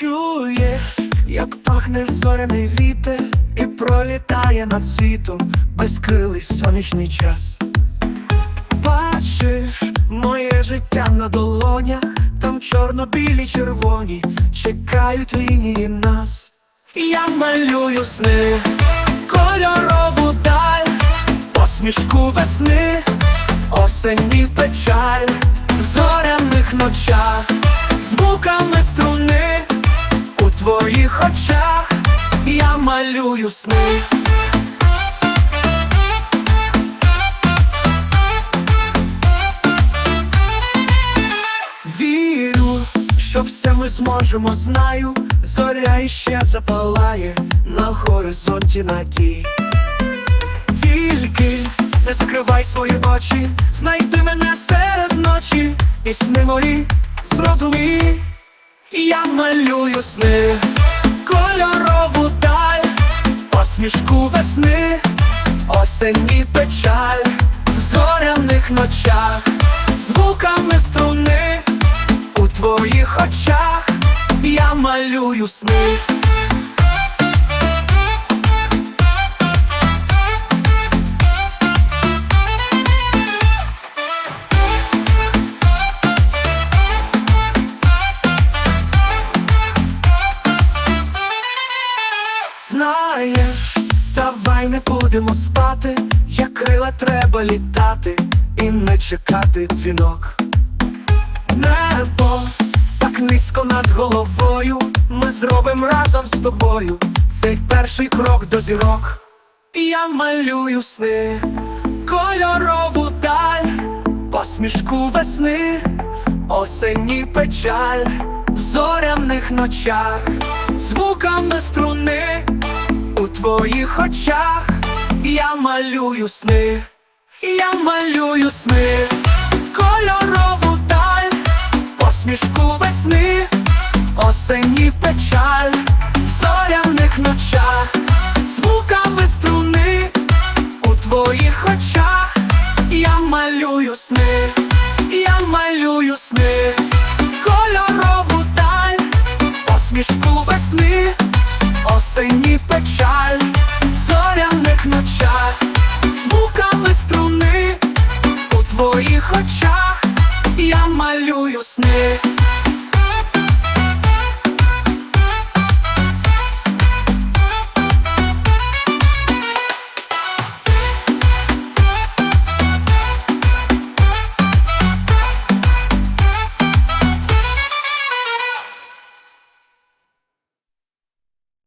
чує, як пахне зоряний вітер і пролітає над світом безкрилий сонячний час. Бачиш моє життя на долонях, там чорно-білі червоні чекають лінії нас. Я малюю сни, кольорову даль, посмішку весни, осені печаль, в зоряних ночах, малюю сни. Вірю, що все ми зможемо, знаю, зоря іще запалає на горизонті надій. Тільки не закривай свої очі, знайди мене серед ночі, і сни мої зрозумій. Я малюю сни, кольорову даль, посмішку весни, осені печаль, в зоряних ночах, звуками струни, у твоїх очах. Я малюю сни. Знаєш, давай не будемо спати, як крила треба літати і не чекати дзвінок. Небо так низько над головою. Ми зробимо разом з тобою цей перший крок до зірок. Я малюю сни, кольорову даль, посмішку весни, осені печаль, в зоряних ночах, звуками струни, твоїх очах. Я малюю сни, я малюю сни, кольорову даль, посмішку весни, осені печаль, в зоряних ночах, звуками струни, у твоїх очах. Я малюю сни, я малюю сни, печаль в зоряних ночах, звуками струни у твоїх очах я малюю сни.